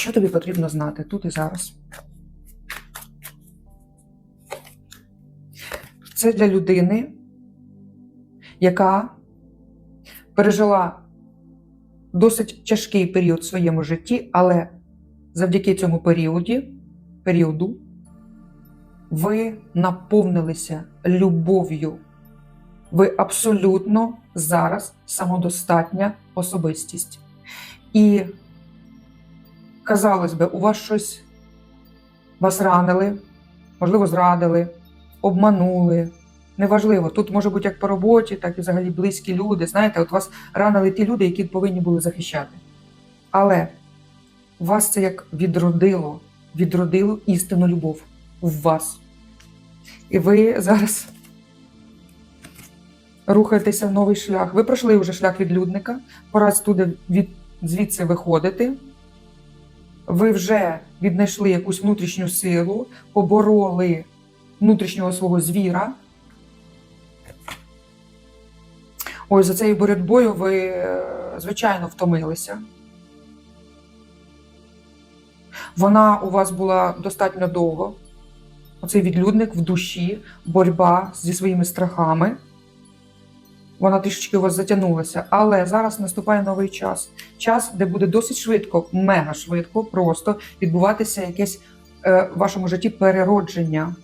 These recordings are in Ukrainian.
Що тобі потрібно знати тут і зараз? Це для людини, яка пережила досить тяжкий період в своєму житті, але завдяки цьому періоді, періоду ви наповнилися любов'ю. Ви абсолютно зараз самодостатня особистість. І, казалось би, у вас щось вас ранили, можливо, зрадили, обманули. Неважливо, тут може бути як по роботі, так і взагалі близькі люди. Знаєте, от вас ранили ті люди, які повинні були захищати. Але вас це як відродило, відродило істинну любов в вас. І ви зараз рухаєтеся в новий шлях. Ви пройшли вже шлях відлюдника, пора туди від, звідси виходити. Ви вже віднайшли якусь внутрішню силу, побороли внутрішнього свого звіра. Ой, за цією боротьбою ви, е, звичайно, втомилися. Вона у вас була достатньо довго. Оцей відлюдник в душі, боротьба зі своїми страхами. Вона трішечки у вас затягнулася. Але зараз наступає новий час. Час, де буде досить швидко, мега швидко, просто відбуватися якесь е, в вашому житті переродження.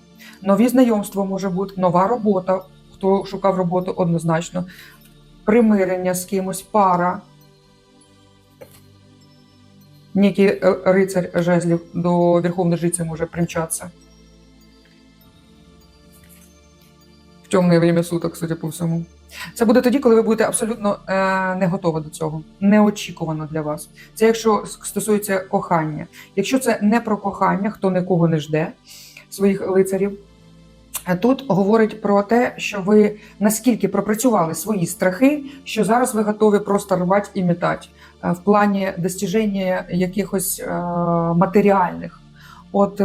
Нові знайомства може бути, нова робота. Хто шукав роботу однозначно, примирення з кимось, пара. Некий е, рицарь жезлів до Верховної Жиці може примчатися. В темне время суток, судя по всьому. Це буде тоді, коли ви будете абсолютно е, не готові до цього, неочікувано для вас. Це якщо стосується кохання. Якщо це не про кохання, хто нікого не жде своїх лицарів. е, Тут говорить про те, що ви наскільки пропрацювали свої страхи, що зараз ви готові просто рвати і метати е, в плані достіження якихось е, матеріальних. От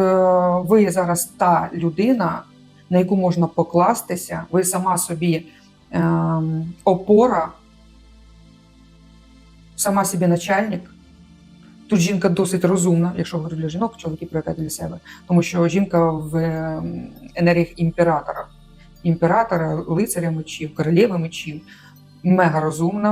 ви зараз та людина, на яку можна покластися, ви сама собі ем, опора, сама собі начальник. Тут жінка досить розумна, якщо говорю для жінок, чоловіки привикають для себе, тому що жінка в ем, енергіях імператора, імператора, лицаря мечів, королеви мечів, мега розумна.